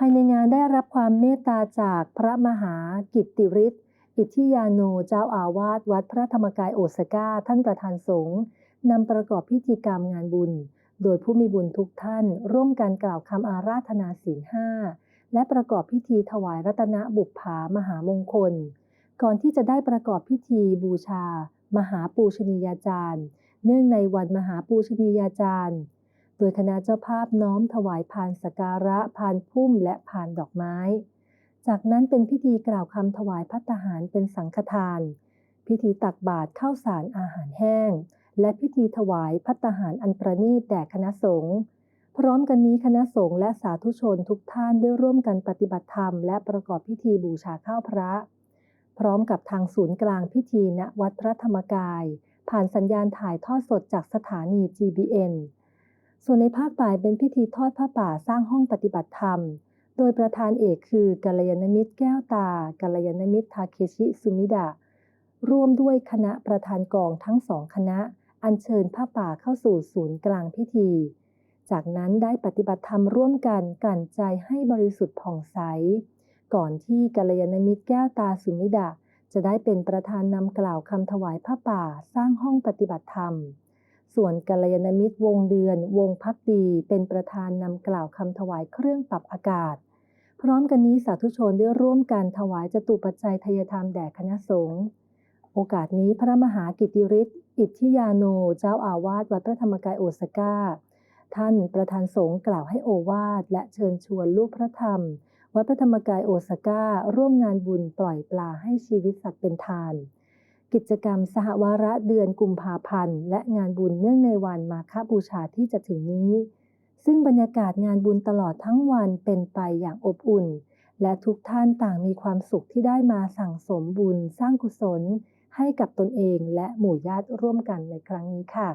ภายในงานได้รับความเมตตาจากพระมหากิตติฤทธิ์อิทธิยาโนเจ้าอาวาสวัดพระธรรมกายโอสก้า ท่านประธานสงฆ์นำประกอบพิธีกรรมงานบุญ โดยผู้มีบุญทุกท่าน ร่วมกันกล่าวคำอาราธนาศีลห้าและประกอบพิธีถวายรัตนบุปผามหามงคล ก่อนที่จะได้ประกอบพิธีบูชา มหาปูชนียาจารย์ เนื่องในวันมหาปูชนียาจารย์ โดยคณะเจ้าภาพน้อมถวายพานสการะพานพุ่มและพานดอกไม้ จากนั้นเป็นพิธีกล่าวคำถวายพัตตาหารเป็นสังฆทาน พิธีตักบาตรข้าวสารอาหารแห้ง และพิธีถวายพัตตาหารอันประณีตแด่คณะสงฆ์พร้อมกันนี้คณะสงฆ์และสาธุชนทุกท่านได้ร่วมกันปฏิบัติธรรมและประกอบพิธีบูชาข้าวพระ พร้อมกับทางศูนย์กลางพิธีณวัดพระธรรมกาย ผ่านสัญญาณถ่ายทอดสดจากสถานี GBN ส่วนในภาคบ่ายเป็นพิธีทอดผ้าป่าสร้างห้องปฏิบัติธรรม โดยประธานเอกคือกัลยาณมิตรแก้วตากัลยาณมิตรทาเคชิสุมิดะ ร่วมด้วยคณะประธานกองทั้งสองคณะ อัญเชิญผ้าป่าเข้าสู่ศูนย์กลางพิธี จากนั้นได้ปฏิบัติธรรมร่วมกันกลั่นใจให้บริสุทธิ์ผ่องใส ก่อนที่กัลยาณมิตรแก้วตาสุมิดะจะได้เป็นประธานนำกล่าวคำถวายผ้าป่าสร้างห้องปฏิบัติธรรม ส่วนกัลยาณมิตรวงเดือน วงพักดี เป็นประธานนำกล่าวคำถวายเครื่องปรับอากาศ พร้อมกันนี้สาธุชนได้ร่วมกันถวายจตุปัจจัยทายธรรมแด่คณะสงฆ์โอกาสนี้พระมหากิติฤทธิ์อิทธิยาโน เจ้าอาวาสวัดพระธรรมกายโอสก้า ท่านประธานสงฆ์กล่าวให้โอวาทและเชิญชวนลูกพระธรรม วัดพระธรรมกายโอสก้า ร่วมงานบุญปล่อยปลาให้ชีวิตสัตว์เป็นทาน กิจกรรมสหวาระเดือนกุมภาพันธ์ และงานบุญเนื่องในวันมาฆบูชาที่จะถึงนี้ ซึ่งบรรยากาศงานบุญตลอดทั้งวันเป็นไปอย่างอบอุ่น และทุกท่านต่างมีความสุขที่ได้มาสั่งสมบุญสร้างกุศล ให้กับตนเองและหมู่ญาติร่วมกันในครั้งนี้ค่ะ